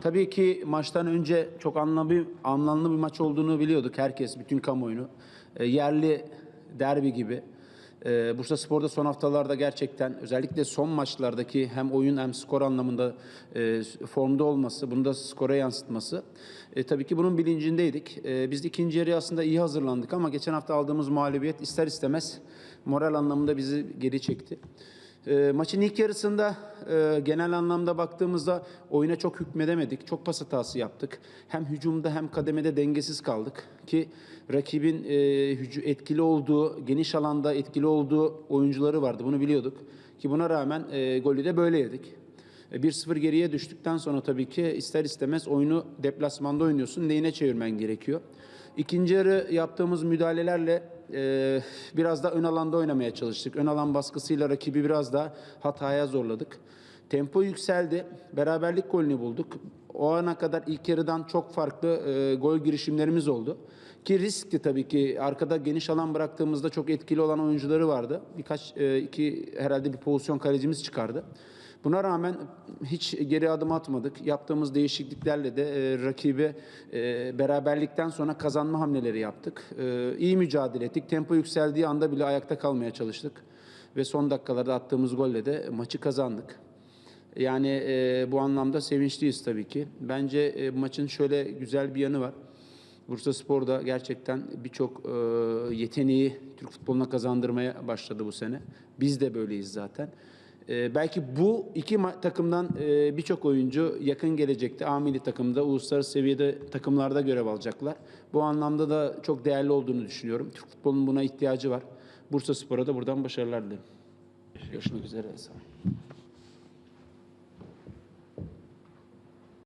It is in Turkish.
Tabii ki maçtan önce çok anlamlı, anlamlı bir maç olduğunu biliyorduk herkes, bütün kamuoyunu. E, yerli derbi gibi. E, Bursa Spor'da son haftalarda gerçekten özellikle son maçlardaki hem oyun hem skor anlamında e, formda olması, bunu da skora yansıtması. E, tabii ki bunun bilincindeydik. E, biz ikinci yarıya aslında iyi hazırlandık ama geçen hafta aldığımız mağlubiyet ister istemez moral anlamında bizi geri çekti. E, maçın ilk yarısında e, genel anlamda baktığımızda oyuna çok hükmedemedik. Çok pas hatası yaptık. Hem hücumda hem kademede dengesiz kaldık. Ki rakibin e, etkili olduğu, geniş alanda etkili olduğu oyuncuları vardı. Bunu biliyorduk. Ki buna rağmen e, golü de böyle yedik. E, 1-0 geriye düştükten sonra tabii ki ister istemez oyunu deplasmanda oynuyorsun. Neyine çevirmen gerekiyor. İkinci yarı yaptığımız müdahalelerle e, biraz da ön alanda oynamaya çalıştık. Ön alan baskısıyla rakibi biraz da hataya zorladık. Tempo yükseldi. Beraberlik golünü bulduk. O ana kadar ilk yarıdan çok farklı e, gol girişimlerimiz oldu. Ki riskti tabii ki. Arkada geniş alan bıraktığımızda çok etkili olan oyuncuları vardı. Birkaç, e, iki herhalde bir pozisyon kalecimiz çıkardı. Buna rağmen hiç geri adım atmadık. Yaptığımız değişikliklerle de e, rakibe e, beraberlikten sonra kazanma hamleleri yaptık. E, iyi mücadele ettik. Tempo yükseldiği anda bile ayakta kalmaya çalıştık. Ve son dakikalarda attığımız golle de maçı kazandık. Yani e, bu anlamda sevinçliyiz tabii ki. Bence e, maçın şöyle güzel bir yanı var. Bursa Spor'da gerçekten birçok e, yeteneği Türk futboluna kazandırmaya başladı bu sene. Biz de böyleyiz zaten. E, belki bu iki takımdan e, birçok oyuncu yakın gelecekte A milli takımda, uluslararası seviyede takımlarda görev alacaklar. Bu anlamda da çok değerli olduğunu düşünüyorum. Türk futbolunun buna ihtiyacı var. Bursa Spor'a da buradan başarılar dilerim. Görüşmek üzere. Sağ olun.